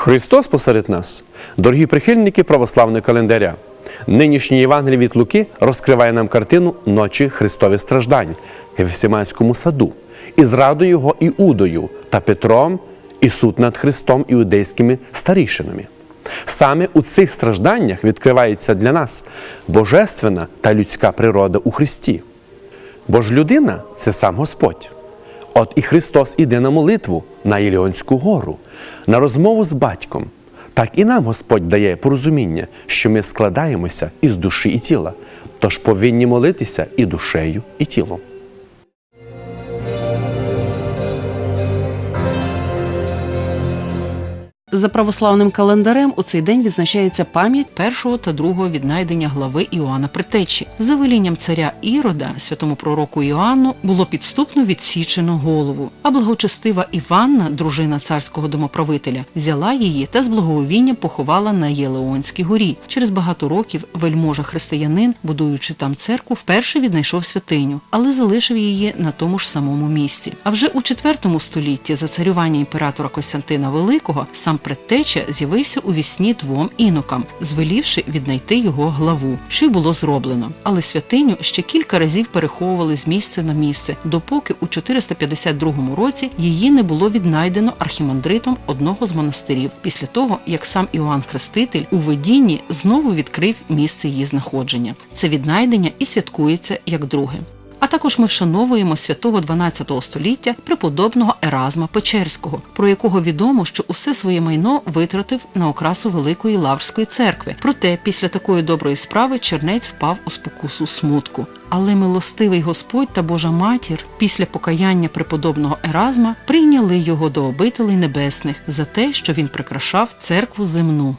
Христос посеред нас, дорогі прихильники православного календаря. Нинішній Євангелій від Луки розкриває нам картину ночі Христових страждань в Гефсиманському саду і зрадою його Іудою та Петром і суд над Христом іудейськими старішинами. Саме у цих стражданнях відкривається для нас божественна та людська природа у Христі. Бо ж людина це сам Господь. От і Христос іде на молитву на Іліонську гору, на розмову з батьком. Так і нам Господь дає порозуміння, що ми складаємося із душі і тіла, тож повинні молитися і душею, і тілом. За православним календарем у цей день відзначається пам'ять першого та другого віднайдення глави Іоанна Предтечі. За велінням царя Ірода, святому пророку Іоанну, було підступно відсічено голову. А благочестива Іванна, дружина царського домоправителя, взяла її та з благовінням поховала на Єлеонській горі. Через багато років вельможа християнин, будуючи там церкву, вперше віднайшов святиню, але залишив її на тому ж самому місці. А вже у IV столітті за царювання імператора Костянтина Великого сам предтеча з'явився у вісні двом інокам, звелівши віднайти його главу, що й було зроблено. Але святиню ще кілька разів переховували з місця на місце, допоки у 452 році її не було віднайдено архімандритом одного з монастирів, після того як сам Іоанн Хреститель у видінні знову відкрив місце її знаходження. Це віднайдення і святкується як друге. А також ми вшановуємо святого 12 століття преподобного Еразма Печерського, про якого відомо, що усе своє майно витратив на окрасу Великої Лаврської церкви. Проте після такої доброї справи чернець впав у спокусу смутку. Але милостивий Господь та Божа матір після покаяння преподобного Еразма прийняли його до обителей небесних за те, що він прикрашав церкву земну.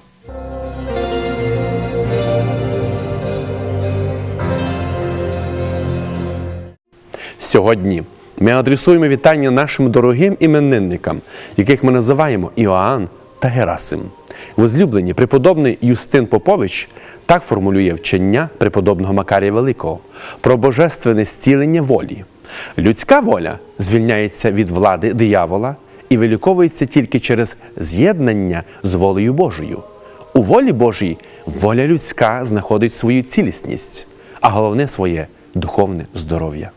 Сьогодні ми адресуємо вітання нашим дорогим іменинникам, яких ми називаємо Іоанн та Герасим. Возлюблені преподобний Юстин Попович так формулює вчення преподобного Макарія Великого про божественне зцілення волі. Людська воля звільняється від влади диявола і виліковується тільки через з'єднання з волею Божою. У волі Божій воля людська знаходить свою цілісність, а головне своє духовне здоров'я.